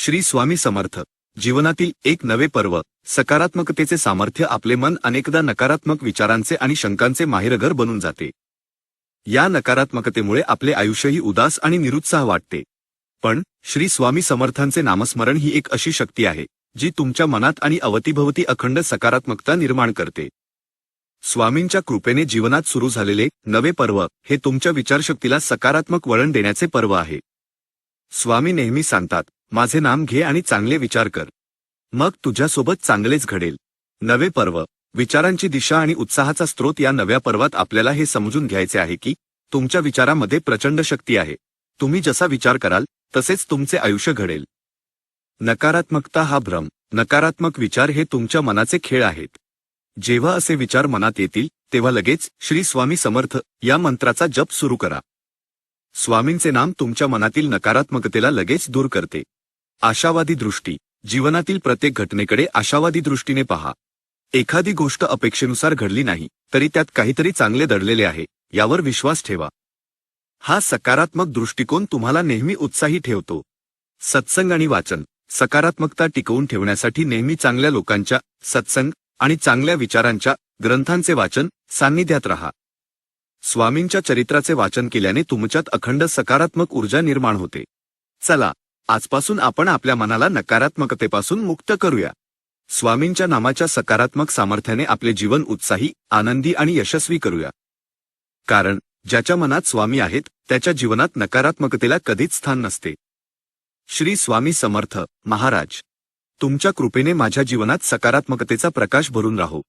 श्री स्वामी समर्थ. जीवनातील एक नवे पर्व सकारात्मकतेचे सामर्थ्य आपले मन अनेकदा नकारात्मक विचारांचे आणि शंकांचे माहेरघर बनून जाते. या नकारात्मकतेमुळे आपले आयुष्यही उदास आणि निरुत्साह वाटते. पण श्री स्वामी समर्थांचे नामस्मरण ही एक अशी शक्ती आहे जी तुमच्या मनात आणि अवतीभवती अखंड सकारात्मकता निर्माण करते. स्वामींच्या कृपेने जीवनात सुरू झालेले नवे पर्व हे तुमच्या विचारशक्तीला सकारात्मक वळण देण्याचे पर्व आहे. स्वामी नेहमी सांगतात माझे नाम घे आणि चांगले विचार कर. मग तुझ्यासोबत चांगलेच घडेल. नवे पर्व. विचारांची दिशा आणि उत्साहाचा स्रोत या नव्या पर्वात आपल्याला हे समजून घ्यायचे आहे की तुमच्या विचारामध्ये प्रचंड शक्ती आहे. तुम्ही जसा विचार कराल तसेच तुमचे आयुष्य घडेल. नकारात्मकता हा भ्रम. नकारात्मक विचार हे तुमच्या मनाचे खेळ आहेत. जेव्हा असे विचार मनात येतील तेव्हा लगेच श्री स्वामी समर्थ या मंत्राचा जप सुरू करा. स्वामींचे नाम तुमच्या मनातील नकारात्मकतेला लगेच दूर करते. आशावादी दृष्टी. जीवनातील प्रत्येक घटनेकडे आशावादी दृष्टीने पहा. एखादी गोष्ट अपेक्षेनुसार घडली नाही तरी त्यात काहीतरी चांगले दडलेले आहे यावर विश्वास ठेवा. हा सकारात्मक दृष्टिकोन तुम्हाला नेहमी उत्साही ठेवतो. सत्संग आणि वाचन. सकारात्मकता टिकवून ठेवण्यासाठी नेहमी चांगल्या लोकांच्या सत्संग आणि चांगल्या विचारांच्या ग्रंथांचे वाचन सान्निध्यात राहा. स्वामींच्या चरित्राचे वाचन केल्याने तुमच्यात अखंड सकारात्मक ऊर्जा निर्माण होते. चला आजपासून आपण आपल्या मनाला नकारात्मकतेपासून मुक्त करूया. स्वामींच्या नामाच्या सकारात्मक सामर्थ्याने आपले जीवन उत्साही आनंदी आणि यशस्वी करूया. कारण ज्याच्या मनात स्वामी आहेत त्याच्या जीवनात नकारात्मकतेला कधीच स्थान नसते. श्री स्वामी समर्थ महाराज तुमच्या कृपेने माझ्या जीवनात सकारात्मकतेचा प्रकाश भरून राहो.